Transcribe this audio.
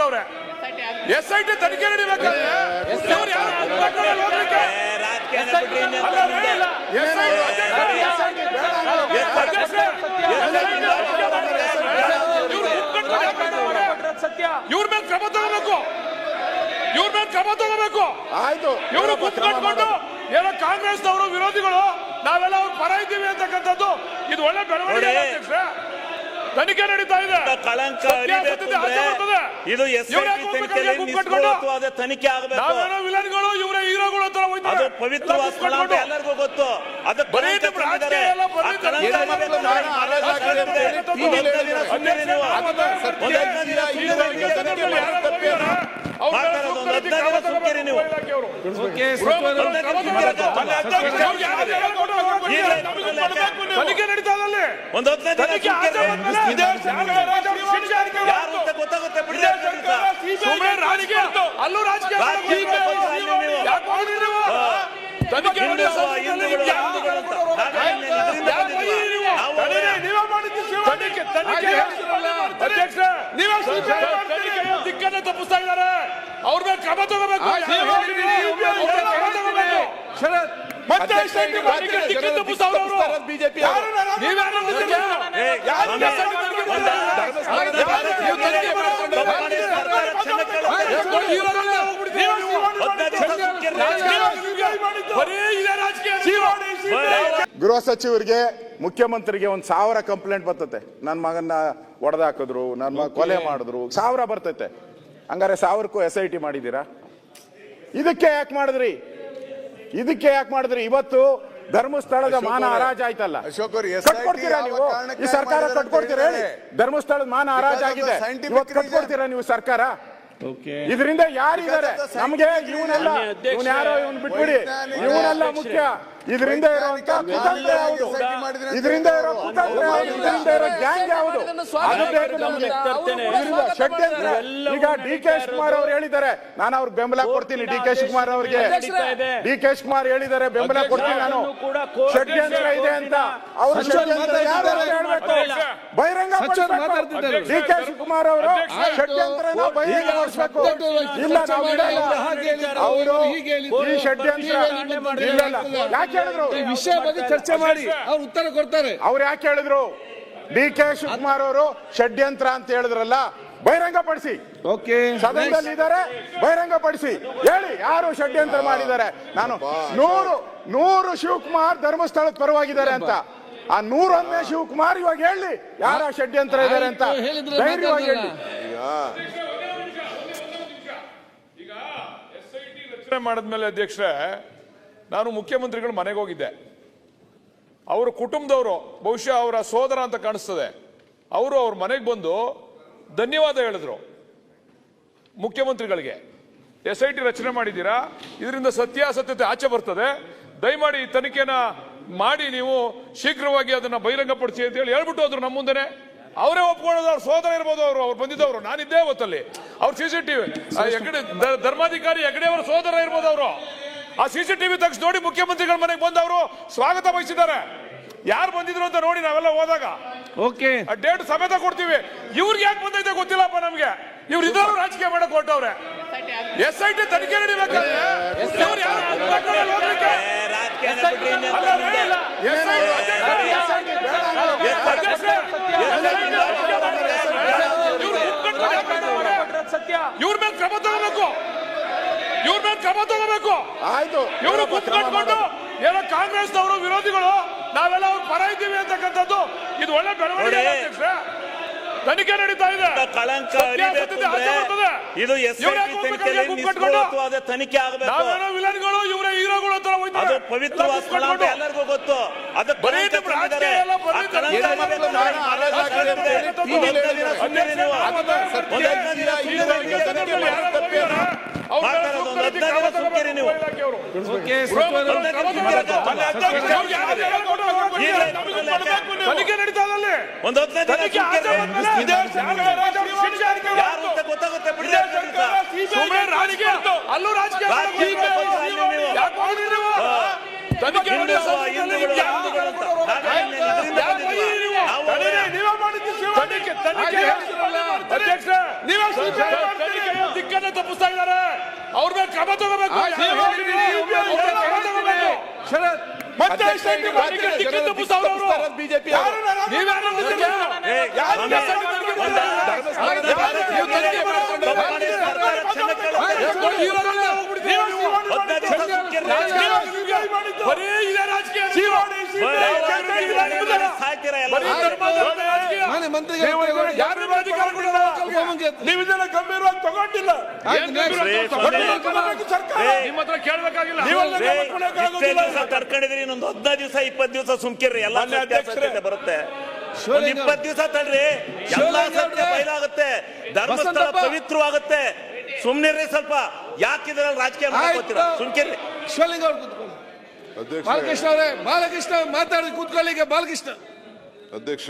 ಕೊಟ್ಟವ್ರೆ S I T ತನಿಖೆ ನಡಿಬೇಕಾದ್ರೆ? ಕುತ್ಕೊಂಡು ಕುತ್ಕೊಂಡು ಸತ್ಯ ಇವ್ರ ಮೇಲೆ ಕ್ರಮ ತಗೋಬೇಕು. ಇವ್ರ ಮೇಲೆ ಕ್ರಮ ತಗೋಬೇಕು. ಆಯ್ತು. ಇವರು ಕುತ್ಕೊಂಡ್ಕೊಂಡು ಏನೋ ಕಾಂಗ್ರೆಸ್ನವರು ವಿರೋಧಿಗಳು ನಾವೆಲ್ಲ ಅವ್ರ ಪರ ಇದ್ದೀವಿ ಅಂತಕ್ಕಂಥದ್ದು ಇದು ಒಳ್ಳೆ ಬೆಳವಣಿಗೆ. ತನಿಖೆ ನಡೀತಾ ಇದೆ. ಕಳಂಕ ಇದು ತನಿಖೆಯಲ್ಲಿ ತನಿಖೆ ಆಗಬೇಕು. ಅದು ಪವಿತ್ರವಾದ ಎಲ್ಲರಿಗೂ ಗೊತ್ತು. ಅದು ಬರೀ ಕಳಂಕ ನಿಮ್ಮ ರಾಜಕೀಯ ತಂದಿದ್ದಾರೆ. ಎಲ್ಲ ಬರೀ ಆ ಕಳಂಕ ನಿಮ್ಮ ಅರಿಬೇಕು ಅಂದ್ರೆ ನಾಳೆ ಹಾಳಾಗಿದೆ ಅಂತ ಹೇಳಿ? ಒಂದು ಟಿವಿಲಿ ಗೊತ್ತಾಗುತ್ತೆ ಬಿಡಿ ಸುಮ್ಮನೆ ರಾಜಕೀಯ ಅಲ್ಲೂ ರಾಜಕೀಯ ದಿಕ್ಕನ್ನು ತಪ್ಪಿಸ್ತಾ ಇದ್ದಾರೆ ಅವ್ರ ಮೇಲೆ ಕ್ರಮ ತಗೋಬೇಕು ಶರತ್ ಮತ್ತೆ ಅಧ್ಯಕ್ಷ, ಗೃಹ ಸಚಿವರಿಗೆ ಮುಖ್ಯಮಂತ್ರಿಗೆ ಒಂದು ಸಾವಿರ ಕಂಪ್ಲೇಂಟ್ ಬರ್ತತೆ ನನ್ನ ಮಗನ್ನ ಒಡೆದಾಕಿದ್ರು ನನ್ನ ಮಗ ಕೊಲೆ ಮಾಡಿದ್ರು ಸಾವಿರ ಬರ್ತೈತೆ ಹಂಗಾರೆ ಸಾವಿರಕ್ಕೂ ಎಸ್ ಐ ಟಿ ಮಾಡಿದ್ದೀರಾ ಇದಕ್ಕೆ ಯಾಕೆ ಮಾಡಿದ್ರಿ ಇದಕ್ಕೆ ಯಾಕೆ ಮಾಡಿದ್ರಿ ಇವತ್ತು ಧರ್ಮಸ್ಥಳದ ಮಾನ ಹರಾಜ್ ಆಯ್ತಲ್ಲ. ಕಟ್ಕೊಡ್ತೀರಾ ನೀವು? ಈ ಸರ್ಕಾರ ಕಟ್ಕೊಡ್ತೀರಾ ಹೇಳಿ. ಧರ್ಮಸ್ಥಳದ ಮಾನ ಹರಾಜ್ ಆಗಿದೆ. ಇವತ್ತು ಕಟ್ಕೊಡ್ತೀರಾ ನೀವು ಸರ್ಕಾರ? ಓಕೆ ಇದರಿಂದ ಯಾರಿದ್ದಾರೆ? ನಮ್ಗೆ ಇವನೆಲ್ಲ ಇವನ್ ಯಾರೋ ಇವನ್ ಬಿಟ್ಬಿಡಿ. ಇವನೆಲ್ಲ ಮುಖ್ಯ. ಇದರಿಂದ ಇದರಿಂದ ಇರೋ. ಕುತಂತ್ರ ಯಾವುದು? ಇದರಿಂದ ಇರೋ ಗ್ಯಾಂಗ್ ಯಾವುದು? ಅದು ಬೇಕು ನಮ್ಗೆ ಇದರಿಂದ ಷಡ್ಯಂತ್ರ ಈಗ ಡಿ ಕೆ ಶಿವಕುಮಾರ್ ಅವ್ರು ಹೇಳಿದ್ದಾರೆ. ನಾನು ಅವ್ರಿಗೆ ಬೆಂಬಲ ಕೊಡ್ತೀನಿ. ಡಿ ಕೆ ಶಿವಕುಮಾರ್ ಅವ್ರಿಗೆ. ಡಿ ಕೆ ಶಿವಕುಮಾರ್ ಹೇಳಿದ್ದಾರೆ ಬೆಂಬಲ ಕೊಡ್ತೀನಿ ನಾನು. ಷಡ್ಯಂತ್ರ ಇದೆ ಅಂತ ಅವರು ಷಡ್ಯಂತ್ರ ಯಾರು ಅಂತ ಹೇಳ್ಬೇಕು? ಬಹಿರಂಗ. ಡಿ ಕೆ ಶಿವಕುಮಾರ್ ಅವರು ಷಡ್ಯಂತ್ರ ಬಹಿರಂಗ ಮಾಡಿಸ್ಬೇಕು ಇಲ್ಲ ನಾವು. ಅವರು ಈ ಷಡ್ಯಂತ್ರ ಇಲ್ಲ ಇಲ್ಲ. ಯಾಕೆ ಹೇಳಿದ್ರು? ಈ ವಿಷಯ ಬಗ್ಗೆ ಚರ್ಚೆ ಮಾಡಿ ಅವ್ರು ಉತ್ತರ ಕೊಡ್ತಾರೆ. ಅವ್ರು ಯಾಕೆ ಹೇಳಿದ್ರು? ಡಿ ಕೆ ಶಿವಕುಮಾರ್ ಅವರು ಷಡ್ಯಂತ್ರ ಅಂತ ಹೇಳಿದ್ರಲ್ಲ ಬಹಿರಂಗಪಡಿಸಿ. ಓಕೆ ಸದನದಲ್ಲಿ ಇದ್ದಾರೆ ಬಹಿರಂಗಪಡಿಸಿ. ಹೇಳಿ ಯಾರು ಷಡ್ಯಂತ್ರ ಮಾಡಿದ್ದಾರೆ? ನಾನು ನೂರು ನೂರು ಶಿವಕುಮಾರ್ ಧರ್ಮಸ್ಥಳದ ಪರವಾಗಿದ್ದಾರೆ ಅಂತ. ಆ ನೂರೊಂದನೇ ಶಿವಕುಮಾರ್ ಇವಾಗ ಹೇಳಿ ಯಾರ ಷಡ್ಯಂತ್ರ ಇದ್ದಾರೆ ಅಂತ. ಧೈರ್ಯವಾಗಿ ಹೇಳಿ. ಮಾಡಿದ್ಮೇಲೆ ಅಧ್ಯಕ್ಷರೇ ನಾನು ಮುಖ್ಯಮಂತ್ರಿಗಳು ಮನೆಗೆ ಹೋಗಿದ್ದೆ. ಅವರ ಕುಟುಂಬದವರು, ಬಹುಶಃ ಅವರ ಸೋದರ ಅಂತ ಕಾಣಿಸ್ತದೆ. ಅವರು ಅವ್ರ ಮನೆಗೆ ಬಂದು ಧನ್ಯವಾದ ಹೇಳಿದ್ರು ಮುಖ್ಯಮಂತ್ರಿಗಳಿಗೆ. ಎಸ್ ಐ ಟಿ ರಚನೆ ಮಾಡಿದ್ದೀರಾ? ಇದರಿಂದ ಸತ್ಯಾಸತ್ಯತೆ ಆಚೆ ಬರ್ತದೆ. ದಯಮಾಡಿ ಈ ತನಿಖೆನ ಮಾಡಿ ನೀವು ಶೀಘ್ರವಾಗಿ ಅದನ್ನ ಬಹಿರಂಗಪಡಿಸಿ ಅಂತ ಹೇಳಿ ಹೇಳ್ಬಿಟ್ಟು ಹೋದ್ರು ನಮ್ಮ ಮುಂದೆನೆ. ಅವರೇ ಒಪ್ಕೊಳ್ಳೋದು, ಅವ್ರ ಸೋದರ ಇರ್ಬೋದು, ಅವರು ಅವ್ರು ಬಂದಿದ್ದವರು. ನಾನಿದ್ದೇ ಅವತ್ತಲ್ಲಿ. ಅವ್ರು ಸಿ ಸಿ ಟಿವಿ ಧರ್ಮಾಧಿಕಾರಿ ಹೆಗಡೆ ಅವರ ಸೋದರ ಇರ್ಬೋದು ಅವರು. ಆ ಸಿ ಸಿ ಟಿವಿ ತೆಗೆಸಿ ನೋಡಿ ಮುಖ್ಯಮಂತ್ರಿಗಳ ಮನೆಗೆ ಬಂದವರು ಸ್ವಾಗತ ಬಯಸಿದ್ದಾರೆ. ಯಾರು ಬಂದಿದ್ರು ಅಂತ ನೋಡಿ ನಾವೆಲ್ಲ ಹೋದಾಗ. ಓಕೆ ಆ ಡೇಟ್ ಸಮೇತ ಕೊಡ್ತೀವಿ. ಇವ್ರಿಗೆ ಯಾಕೆ ಬಂದೈತೆ ಗೊತ್ತಿಲ್ಲಪ್ಪ ನಮ್ಗೆ. ಇವ್ರು ಇದ್ರು ರಾಜಕೀಯ ಮಾಡಕ್ ಹೊರಟವ್ರೆ ಎಸ್ ಐ ಟಿ ತನಿಖೆ ನಡಿಬೇಕಾದ್ರೆ ಇವ್ರು ಯಾರು ಕುತ್ಕೊಂಡು ಹೋಗ್ಲಿಕ್ಕೆ? ಏ, ರಾಜಕೀಯನ ಬಿಡ್ರಿ, ಇನ್ನೇನ್ ಅಲ್ಲ ರೀ, ಬಂದಿದೆ? SIT ಅಧ್ಯಕ್ಷ, ಅಧ್ಯಕ್ಷ, ಇವ್ರು ಕುತ್ಕೊಂಡು ಯಾಕೆ ಮಾಡ್ತಾರೆ? ಸತ್ಯ ಇವ್ರ ಮೇಲೆ ಕ್ರಮ ತಗೋಬೇಕು ಇವ್ರ ಮೇಲೆ ಕ್ರಮ ತಗೋಬೇಕು ಆಯ್ತು ಇವರು ಕುತ್ಕೊಂಡು ಏನೋ ಕಾಂಗ್ರೆಸ್ ಅವರು ವಿರೋಧಿಗಳು ನಾವೆಲ್ಲ ಅವ್ರ ಪರ ಇದ್ದೀವಿ ಅಂತಕ್ಕಂಥದ್ದು ಇದು ಒಳ್ಳೆ ಬೆಳವಣಿಗೆ ಅಲ್ಲ ನೋಡಿ. ಅಧ್ಯಕ್ಷರೇ. ತನಿಖೆ ನಡೀತಾ ಇದೆ ಕಳಂಕ ಸತ್ಯಾಸತ್ಯತೆ ಅರಿಬೇಕು ಆಚೆ ಬರ್ತದೆ. ಅಂದ್ರೆ ಇದು ಎಸ್ ಇವ್ರು ತನಿಖೆಯಲ್ಲಿ? ನಿಷ್ಪಕ್ಷಪಾತವಾದ ತನಿಖೆ ಆಗಬೇಕು ನಾವೇನೋ ವಿಲನ್ಗಳು ಇವರೇ ಹೀರೋಗಳು ಅಂತ ಅದು ಪವಿತ್ರವಾದ ಸ್ಥಳ ಅಂತ ಎಲ್ಲರಿಗೂ ಗೊತ್ತು ಅದು ಬರೀ ಕಳಂಕ ರಾಜಕೀಯ ತಂದಿದ್ದಾರೆ. ಎಲ್ಲ ಆ ಕಳಂಕ ದಿನ ಸುಮ್ಮನೆ ನೀವು. ದಿನ ಸುಮ್ಮನೆ ನೀವು. ಯಾರು ಅಲ್ಲೂ. ರಾಜಕೀಯ. ನೀವು. ತನಿಖೆ ದಿಕ್ಕನ್ನು ತಪ್ಪಿಸ್ತಾ ಇದ್ದಾರೆ ಅವ್ರ ಮೇಲೆ ಕ್ರಮ ತಗೋಬೇಕು ಶರತ್ ಮತ್ತೆ. ಬಿಜೆಪಿ ರಾಜಕೀಯ ಮಾನ್ಯ ಮಂತ್ರಿಗೆ ಯಾರು ಅಧಿಕಾರ ಕೊಡಲ್ಲ? ನೀವು ಇದನ್ನ ಗಂಭೀರವಾಗಿ ತಗೊಂಡಿಲ್ಲ. ತಡ್ಕೊಂಡಿದ್ರಿ ಇನ್ನೊಂದು ಹದಿನೈದು ದಿವಸ ಇಪ್ಪತ್ತು ದಿವಸ ಸುಮ್ಕಿರ್ರಿ. ಎಲ್ಲ ಅಧ್ಯಕ್ಷರೇ. ಬರುತ್ತೆ. ಇಪ್ಪತ್ತು ದಿವಸ ತಡ್ರಿ. ಎಲ್ಲ ಸತ್ಯ ಬಯಲಾಗುತ್ತೆ. ಧರ್ಮಸ್ಥಳ. ಪವಿತ್ರವಾಗುತ್ತೆ. ಸುಮ್ನಿರ್ರಿ ಸ್ವಲ್ಪ. ಯಾಕಿದ್ರಲ್ಲಿ ರಾಜಕೀಯ ಮಾಡ್ಕೋತೀರಾ. ಸುಮ್ಕಿರ್ರಿ. ಶಿವಲಿಂಗ ಅವ್ರು ಕೂತ್ಕೊಳ್ಳಿ. ಬಾಲಕೃಷ್ಣ ಅವರೇ ಬಾಲಕೃಷ್ಣ ಮಾತಾಡಿ ಕೂತ್ಕೊಳ್ಳಿ ಬಾಲಕೃಷ್ಣ. ಅಧ್ಯಕ್ಷ